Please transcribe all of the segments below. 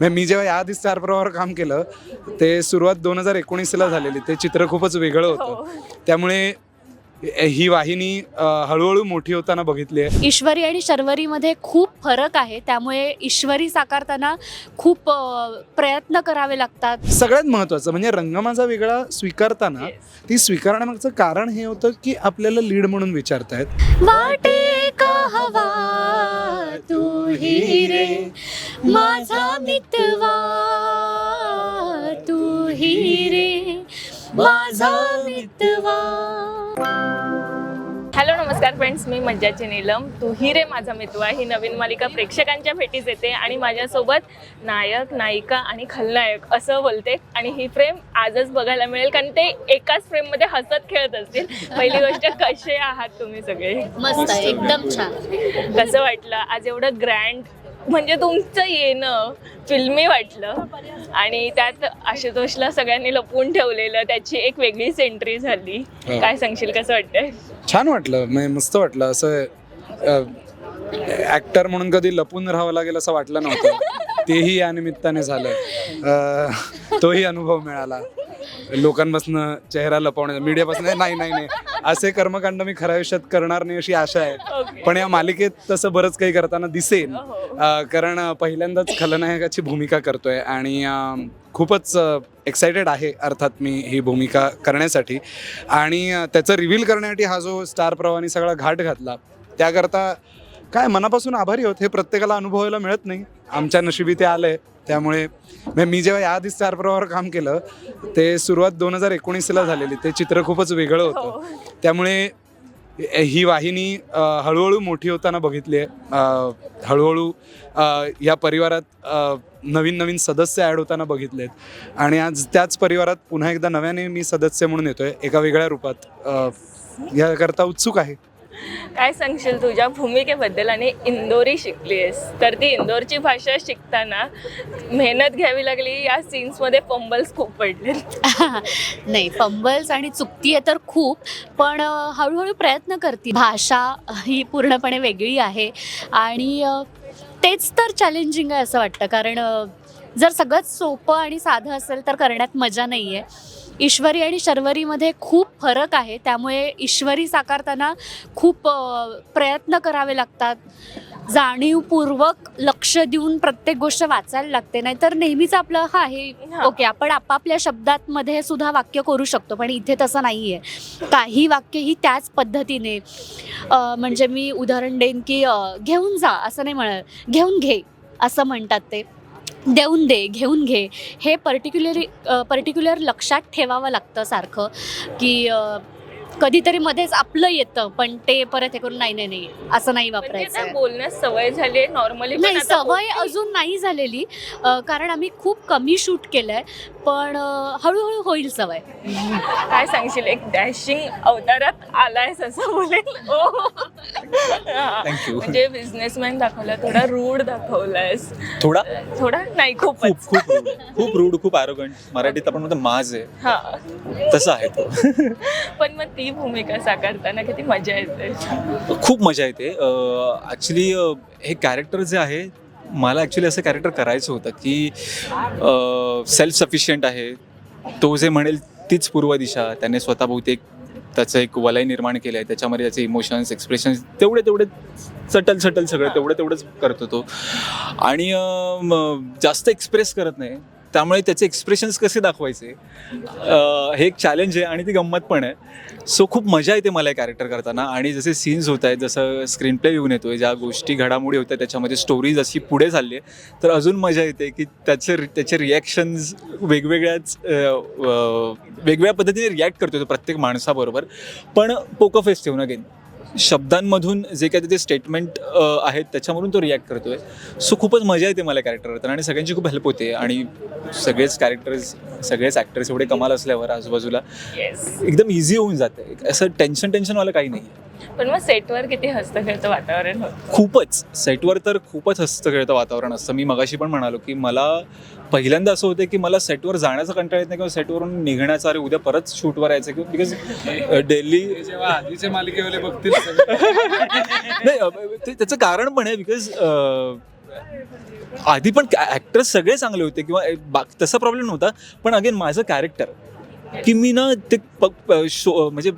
म्हणजे मी जेव्हा याआधी स्टार प्रवाहावर काम केलं ते सुरुवात दोन हजार एकोणीसला झालेली. ते चित्र खूपच वेगळं होतं. त्यामुळे ही वाहिनी अ, हळूहळू मोठी होताना बघितली आहे. ईश्वरी आणि शर्वरीमध्ये खूप फरक आहे. त्यामुळे ईश्वरी साकारताना खूप अ, प्रयत्न करावे लागतात. सगळ्यात महत्त्वाचं म्हणजे रंग माझा वेगळा स्वीकारताना ती स्वीकारण्यामागचं कारण हे होतं की आपल्याला लीड म्हणून विचारतायत. वाटे का हवा तू? ही रे माझा मितवा तू ही रे माझा मितवा. हॅलो नमस्कार फ्रेंड्स मी मज्जाची नीलम. तू ही रे माझा मितवा ही नवीन मालिका प्रेक्षकांच्या भेटीस येते आणि माझ्यासोबत नायक नायिका आणि खलनायक असं बोलते. आणि ही फ्रेम आजच बघायला मिळेल कारण ते एकाच फ्रेममध्ये हसत खेळत असतील. पहिली गोष्ट कसे आहात तुम्ही सगळे? मस्त एकदम छान. कसं वाटलं? आज एवढं ग्रँड म्हणजे तुमचं येणं फिल्मी वाटलं. आणि त्यात आशुतोषला सगळ्यांनी लपवून ठेवलेलं त्याची एक वेगळीच एंट्री झाली. हो. काय सांगशील कसं वाटतंय? छान वाटलं म्हणजे मस्त वाटलं. असं ॲक्टर म्हणून कधी लपून राहावं लागेल असं वाटलं नव्हतं. तेही या निमित्ताने झालं. तोही अनुभव मिळाला. लोकांपासून चेहरा लपवण्याचा मीडियापासून नाही नाही नाही. असे कर्मकांड मी खऱ्या आयुष्यात करणार नाही अशी आशा आहे. पण या मालिकेत तसं बरंच काही करताना दिसेल. हो. कारण पहिल्यांदाच खलनायकाची भूमिका करतोय आणि खूपच एक्सायटेड आहे अर्थात मी ही भूमिका करण्यासाठी. आणि त्याचं रिव्हील करण्यासाठी हा जो स्टार प्रवाहाने सगळा घाट घातला त्याकरता काय मनापासून आभारी होत हे प्रत्येकाला अनुभवायला मिळत नाही. आमच्या नशिबी ते आलंय. त्यामुळे म्हणजे मी जेव्हा याआधी स्टार प्रवाहावर काम केलं ते सुरुवात दोन हजार एकोणीसला झालेली. ते चित्र खूपच वेगळं होतं. त्यामुळे ही वाहिनी हळूहळू मोठी होताना बघितली आहे. हळूहळू या परिवारात नवीन नवीन सदस्य ॲड होताना बघितले आहेत. आणि आज त्याच परिवारात पुन्हा एकदा नव्याने मी सदस्य म्हणून येतोय एका वेगळ्या रूपात. याकरता उत्सुक आहे. काय सांगशील तुझ्या भूमिकेबद्दल? आणि इंदोरी शिकलीस तर ती इंदोरची भाषा शिकताना मेहनत घ्यावी लागली या सीन्समध्ये पंबल्स खूप पडले नाही फंबल्स आणि चुकती आहे तर खूप पण हळूहळू प्रयत्न करते. भाषा ही पूर्णपणे वेगळी आहे. आणि तेच तर चॅलेंजिंग आहे असं वाटतं. कारण जर सगळंच सोपं आणि साधं असेल तर करण्यात मजा नाही आहे ईश्वरी आणि शर्वरीमध्ये खूप फरक आहे. त्यामुळे ईश्वरी साकारताना खूप प्रयत्न करावे लागतात. जाणीवपूर्वक लक्ष देऊन प्रत्येक गोष्ट वाचायला लागते. नाहीतर नेहमीच आपलं हा हे. ओके आपण आपापल्या शब्दात मध्ये सुद्धा वाक्य करू शकतो पण इथे तसं नाही आहे काही वाक्य ही त्याच पद्धतीने म्हणजे मी उदाहरण देईन की घेऊन जा असं नाही म्हणत. घेऊन घे असं म्हणतात ते. देऊन दे घेऊन घे. हे पर्टिक्युलरी पर्टिक्युलर लक्षात ठेवावं लागतं सारखं की कधीतरी मध्येच आपलं येतं पण ते परत हे करून नाही नाही नाही असं नाही म्हणजे वापरायचं. बोलण्यास सवय झाली नॉर्मली नाही सवय अजून नाही झालेली. अ, कारण आम्ही खूप कमी शूट केलंय पण अ, हळूहळू होईल सवय. काय सांगशील? एक डॅशिंग अवतारात आलायस असं बोलेल. ओ. हा. Thank you. म्हणजे बिझनेसमॅन दाखवला थोडा रूढ दाखवलायस. थोडा? थोडा? नाही खूप खूपच. खूप rude. खूप रूढ खूप ॲरोगंट मराठीत आपण म्हणतो माज आहे. हा. तसं आहे तो. पण मग ती भूमिका साकारताना किती मजा येते. खूप मजा येते. ॲक्च्युली हे कॅरेक्टर जे आहे मला ॲक्च्युली असं कॅरेक्टर करायचं होतं की सेल्फ सफिशियंट आहे. तो जे म्हणेल तीच पूर्व दिशा. त्याने स्वतःभोवती एक त्याचं एक वलय निर्माण केलं आहे. त्याच्यामध्ये त्याचे इमोशन्स एक्सप्रेशन्स तेवढे तेवढे चटल सटल सगळं तेवढं तेवढंच करतो तो. आणि जास्त एक्सप्रेस करत नाही. त्यामुळे त्याचे एक्सप्रेशन्स कसे दाखवायचे? हे एक चॅलेंज आहे आणि ती गंमत पण आहे. सो खूप मजा येते मला कॅरेक्टर करताना. आणि जसे सीन्स होत आहेत जसं स्क्रीन प्ले येऊन येतोय ज्या गोष्टी घडामोडी होत्या त्याच्यामध्ये स्टोरीज अशी पुढे चालली आहे तर अजून मजा येते की त्याचे त्याचे रिॲक्शन्स वेगवेगळ्याच वेगवेगळ्या पद्धतीने रिॲक्ट करतो प्रत्येक माणसाबरोबर. पण पोकफेस ठेवून अगेन शब्दांमधून जे काही त्याचे स्टेटमेंट आहेत त्याच्यामधून तो रिॲक्ट करतोय. सो खूपच मजा येते मला कॅरेक्टर करताना आणि सगळ्यांची खूप हेल्प होते आणि सगळेच कॅरेक्टर्स सगळेच ॲक्टर्स एवढे कमाल असल्यावर आजूबाजूला एकदम इझी होऊन जाते. असं टेन्शन टेन्शनवालं काही नाही पण मग सेटवर किती हस्तखेळतं वातावरण होतं? खूपच. सेटवर तर खूपच हस्तखेळतं वातावरण असतं. मी मगाशी पण म्हणालो की मला पहिल्यांदा असं होतं की मला सेटवर जाण्याचा कंटाळा येत नाही किंवा सेटवरून निघण्याचा अरे उद्या परत शूटवर यायचं किंवा बिकॉज डेली जेव्हा आधीचे मालिकेवाले बघतील नाही ते- त्याचं कारण पण आहे बिकॉज आधी पण ॲक्टर्स सगळे चांगले होते किंवा तसा प्रॉब्लेम नव्हता. पण अगेन माझं कॅरेक्टर की मी ना ते प प- शो म्हणजे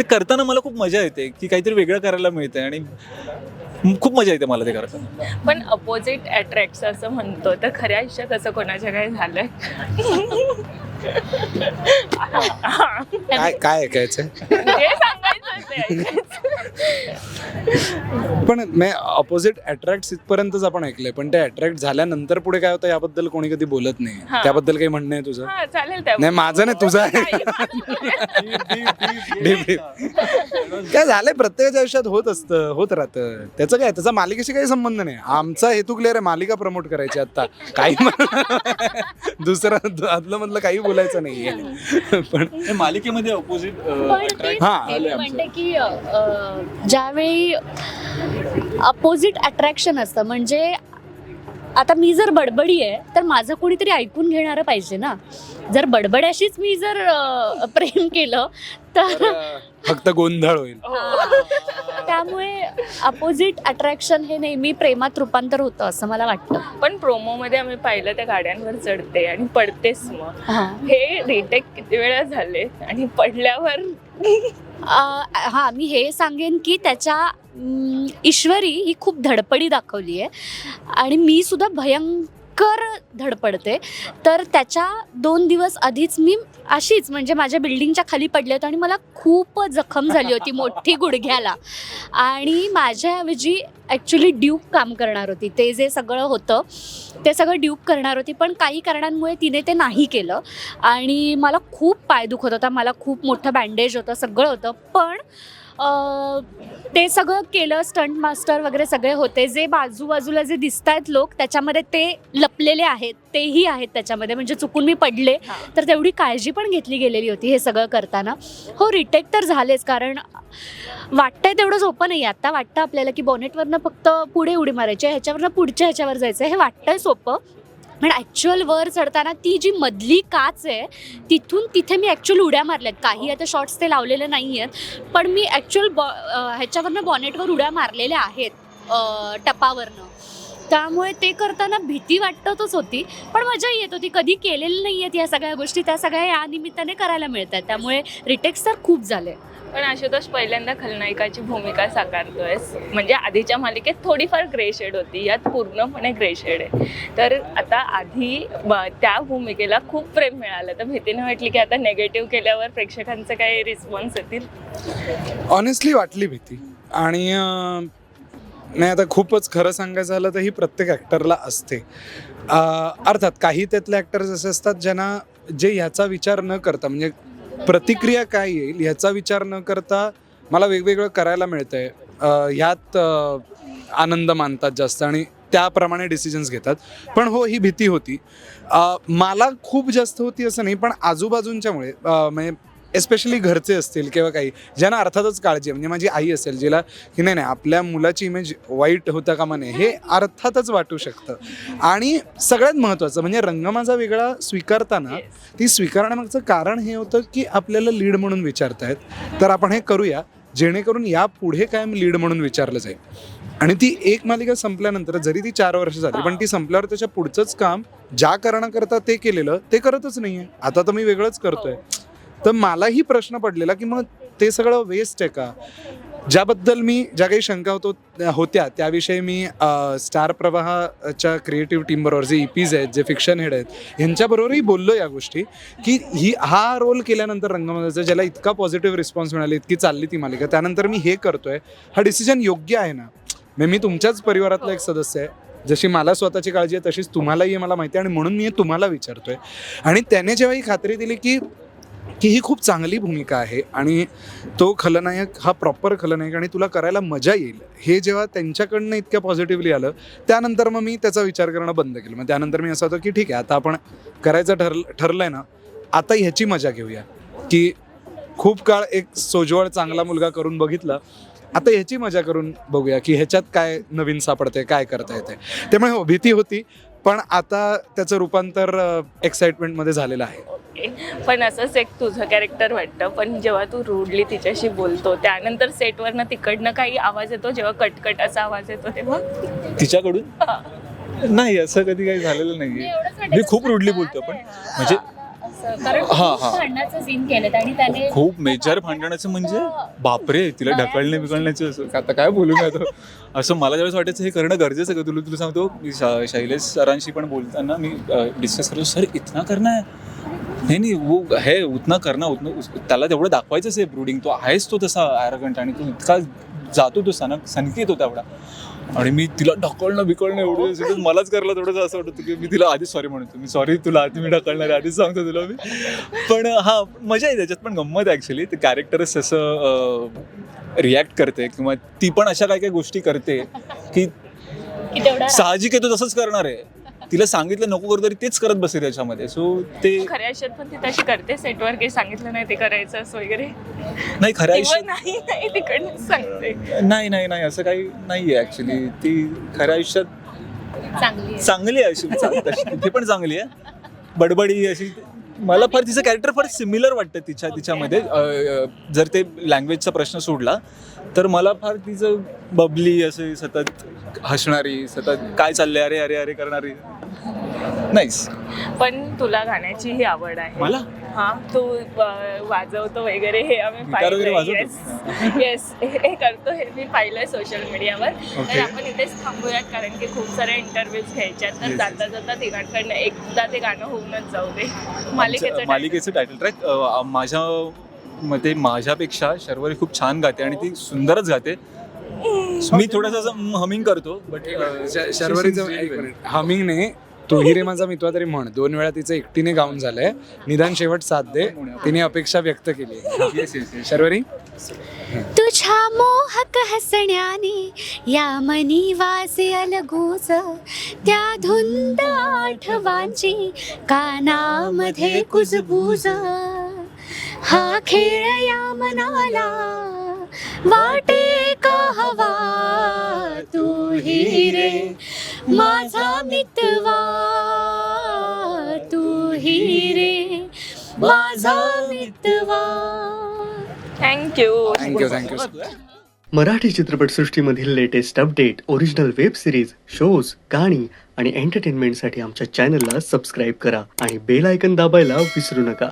ते करताना मला खूप मजा येते की काहीतरी वेगळं करायला मिळतं आणि खूप मजा येते मला ते करताना. पण अपोजिट अट्रॅक्ट असं म्हणतो तर खऱ्या आयुष्यात असं कोणाच्या काय झालंय? काय काय ऐकायचंय? जे सांगायचं ते ऐकायचं. पण मी ऑपोजिट अट्रॅक्ट इथपर्यंतच आपण ऐकलंय. पण ते अट्रॅक्ट झाल्यानंतर पुढे काय होतं याबद्दल कोणी कधी बोलत नाही. हा. त्याबद्दल काही म्हणणं आहे तुझं? हा चालेल त्या नाही माझं नाही तुझं आहे. Deep, deep. काय झालंय प्रत्येकाच्या आयुष्यात होत असतं होत राहतं. त्याचं काय त्याचा मालिकेशी काही संबंध नाही. आमचा हेतू क्लिअर आहे मालिका प्रमोट करायची आता. काही दुसरं आदलं मधलं काही बोलायचं नाहीये. पण हे मालिकेमध्ये अपोजिट पण ते हा, आलोय म्हणते की अ, ज्यावेळी अपोजिट अट्रॅक्शन असतं म्हणजे आता मी जर बडबडी आहे तर माझं कोणीतरी ऐकून घेणारं पाहिजे ना. जर बडबड्याशीच मी जर अ, प्रेम केलं तर फक्त गोंधळ होईल. त्यामुळे अपोजिट अट्रॅक्शन हे नेहमी प्रेमात रूपांतर होतं असं मला वाटतं. पण प्रोमो मध्ये आम्ही पाहिलं त्या गाड्यांवर चढते आणि पडतेस मग. हां. हे रिटेक किती वेळा झाले आणि पडल्यावर? हा मी हे सांगेन की त्याच्या ईश्वरी ही खूप धडपडी दाखवली आहे आणि मी सुद्धा भयंकर धडपडते तर त्याच्या दोन दिवस आधीच मी अशीच म्हणजे माझ्या बिल्डिंगच्या खाली पडले होते आणि मला खूप जखम झाली होती मोठी गुडघ्याला. आणि माझ्याऐवजी ॲक्च्युली ड्यूप काम करणार होती. ते जे सगळं होतं ते सगळं ड्यूप करणार होती पण काही कारणांमुळे तिने ते नाही केलं. आणि मला खूप पाय दुखत होता मला खूप मोठं बँडेज होतं सगळं होतं. पण ते सगळं केलं स्टंट मास्टर वगैरे सगळे होते. जे बाजूबाजूला जे दिसत आहेत लोक त्याच्यामध्ये ते लपलेले आहेत. तेही आहेत त्याच्यामध्ये. म्हणजे चुकून मी पडले. तर तेवढी काळजी पण घेतली गेलेली होती हे सगळं करताना. हो रिटेक तर झालेच. कारण वाटतंय तेवढं सोपं नाही आता वाटतं आपल्याला की बॉनेटवरनं फक्त पुढे उडी मारायची आहे, ह्याच्यावरनं पुढच्या ह्याच्यावर जायचं हे वाटतंय सोपं. पण ॲक्च्युअल वर चढताना ती जी मधली काच आहे तिथून तिथे मी ॲक्च्युअल उड्या मारल्यात. काही आता शॉर्ट्स ते लावलेले नाही आहेत पण मी ॲक्च्युअल बॉ ह्याच्यावरनं बॉनेटवर उड्या मारलेल्या आहेत टपावरनं. त्यामुळे ते करताना भीती वाटतच होती. पण मजा येत होती. कधी केलेल्या नाही आहेत या सगळ्या गोष्टी. त्या सगळ्या या निमित्ताने करायला मिळतात. त्यामुळे रिटेक्स तर खूप झाले. पण आशुतोष पहिल्यांदा खलनायकाची भूमिका साकारतोयस. म्हणजे आधीच्या मालिकेत थोडीफार ग्रे शेड होती. यात पूर्णपणे ग्रे शेड आहे. तर आता आधी ब- त्या भूमिकेला खूप प्रेम मिळालं. तर भीतीने वाटली की आता नेगेटिव्ह केल्यावर प्रेक्षकांचे काही रिस्पॉन्स येतील. ऑनेस्टली वाटली भीती. आणि नाही आता खूपच खरं सांगायचं झालं तर ही प्रत्येक ॲक्टरला असते. अर्थात काही त्यातले ॲक्टर्स असे असतात ज्यांना जे ह्याचा विचार न करता म्हणजे प्रतिक्रिया काय येईल ह्याचा विचार न करता मला वेगवेगळं करायला मिळतं आहे ह्यात आनंद मानतात जास्त आणि त्याप्रमाणे डिसिजन्स घेतात. पण हो ही भीती होती. मला खूप जास्त होती असं नाही पण आजूबाजूंच्यामुळे म्हणजे एस्पेशली घरचे असतील किंवा काही ज्यांना अर्थातच काळजी आहे. म्हणजे माझी आई असेल जिला की नाही नाही आपल्या मुलाची इमेज वाईट होता कामा नये हे अर्थातच वाटू शकतं. आणि सगळ्यात महत्त्वाचं म्हणजे रंग माझा वेगळा स्वीकारताना ती स्वीकारण्यामागचं कारण हे होतं की आपल्याला लीड म्हणून विचारतायत. तर आपण हे करूया जेणेकरून या पुढे कायम लीड म्हणून विचारलं जाईल. आणि ती एक मालिका संपल्यानंतर जरी ती चार वर्ष झाली पण ती संपल्यावर त्याच्या पुढचंच काम ज्या कारणाकरता ते केलेलं ते करतच नाहीये. आता तर मी वेगळंच करतोय. तर मलाही प्रश्न पडलेला की मग ते सगळं वेस्ट आहे का? ज्याबद्दल मी ज्या काही शंका होतो होत्या त्याविषयी मी स्टार प्रवाहाच्या क्रिएटिव्ह टीमबरोबर जे e ई पीज आहेत जे फिक्शन हेड आहेत ह्यांच्याबरोबरही बोललो या गोष्टी की ही हा रोल केल्यानंतर रंगमंदिराचा ज्याला इतका पॉझिटिव्ह रिस्पॉन्स मिळाला इतकी चालली ती मालिका त्यानंतर मी हे करतोय हा डिसिजन योग्य आहे ना? म्हणजे मी तुमच्याच परिवारातला एक सदस्य आहे जशी मला स्वतःची काळजी आहे तशीच तुम्हालाही मला माहिती आहे आणि म्हणून मी तुम्हाला विचारतोय. आणि त्याने जेव्हा ही खात्री दिली की की ही खूप चांगली भूमिका आहे आणि तो खलनायक हा प्रॉपर खलनायक आणि तुला करायला मजा येईल. हे जेव्हा त्यांच्याकडनं इतक्या पॉझिटिव्हली आलं त्यानंतर मग मी त्याचा विचार करणं बंद केलं. मग त्यानंतर मी असं होतं की ठीक आहे आता आपण करायचं ठरलं ठरलं आहे ना आता ह्याची मजा घेऊया. की खूप काळ एक सोजवळ चांगला मुलगा करून बघितला आता ह्याची मजा करून बघूया की ह्याच्यात काय नवीन सापडते काय करता येते त्यामुळे हो भीती होती पण आता त्याचं रूपांतर एक्साइटमेंटमध्ये झालेलं आहे. ओके. पण असंच एक तुझं कॅरेक्टर वाटतं पण जेव्हा तू रूडली तिच्याशी बोलतो त्यानंतर सेटवरनं तिकडनं काही आवाज येतो जेव्हा कटकट असा आवाज येतो तेव्हा? तिच्याकडून? नाही असं कधी काही झालेलं नाहीये. मी खूप रुडली बोलतो पण म्हणजे कारण हा, खूप हा. भांडणाचं सीन केलेत आणि त्याने खूप मेजर भांडणाचं म्हणजे? बापरे तिला ढकलणे बिकळण्याचं असं. आता काय बोलू मी आता? असं मला ज्यावेळेस वाटायचं हे करणं गरजेचं आहे का तुला? तुला सांगतो मी शा- शैलेश सरांशी पण बोलताना मी डिस्कस करतो सर इतना करना है. नाही नाही वो है उतना करना उतना उस- त्याला तेवढं दाखवायचंच आहे ब्रुडिंग तो आहेच तो तसा ॲरोगंट आणि तो इतका जातो तो सनक सनकी येतो तेवढा आणि मी तिला ढकलणं बिकळणं एवढं मलाच करलं थोडंसं असं वाटतं की मी तिला आधीच सॉरी म्हणतो मी सॉरी तुला आधी मी ढकलणार आधीच सांगतो तुला मी. पण हा मजा आहे त्याच्यात पण गंमत आहे ॲक्च्युली ते कॅरेक्टरच असं रिॲक्ट करते किंवा ती पण अशा काही काही गोष्टी करते की साहजिक आहे तो तसंच करणार आहे. तिला सांगितलं नको करू तरी तेच करत बसेल त्याच्यामध्ये सो ते खऱ्या आयुष्यात पण ती तशी करते. सेटवर काही सांगितलं नाही ते करायचं असं वगैरे. नाही खऱ्या आयुष्यात नाही नाही तिकडनं सांगते. नाही नाही नाही असं काही नाही आहे ॲक्च्युली ती खऱ्या आयुष्यात चांगली आहे. चांगली आहे अशी चांग- तशी तिथे पण चांगली आहे. बडबडी अशी मला फार तिचं कॅरेक्टर फार सिमिलर वाटतं तिच्या तिच्यामध्ये. अ, अ, जर ते लँग्वेजचा प्रश्न सोडला तर मला फार तिचं बबली असे सतत हसणारी सतत काय चाललंय अरे अरे अरे करणारी. नाहीच पण तुला गाण्याची ही आवड आहे. मला? हा तू अं, वाजवतो वगैरे हे आम्ही वगैरे पाहिलंय. वाजवतो? येस हे करतो हे मी पाहिलंय सोशल मीडियावर तर Okay. आपण इथेच थांबूयात कारण की खूप साऱ्या इंटरव्ह्यूज घ्यायच्या तर Yes, जाता जाता तिघांकडनं एकदा ते गाणं होऊनच जाऊ दे. मालिकेचं आमच्या- मालिकेचं टायटल ट्रॅक माझ्या मते माझ्यापेक्षा शर्वरी खूप छान गाते आणि ती सुंदरच गाते. मी थोडंसं हमिंग करतो बट श- शर्वरीचं हमिंग नाही तू रे माझा मित्र तरी म्हण. दोन वेळा तिचं एकटीने गाऊन झालंय. निदान शेवट साथ दे. तिने अपेक्षा व्यक्त केली. शर्वरी? तुझ्या मोहक हसण्याने या मनी वासे अलगूज. त्या धुंद आठवांची कानामध्ये कुजबूज. हा खेळ या मनाला वाटे का हवा तू रे? माझा मितवा तू रे? माझा मितवा thank you thank you thank you Marathi चित्रपटसृष्टीमधील latest update original web series shows गाणी आणि एंटरटेनमेंटसाठी आमच्या चॅनलला सबस्क्राईब करा आणि बेल आयकन दाबायला विसरू नका.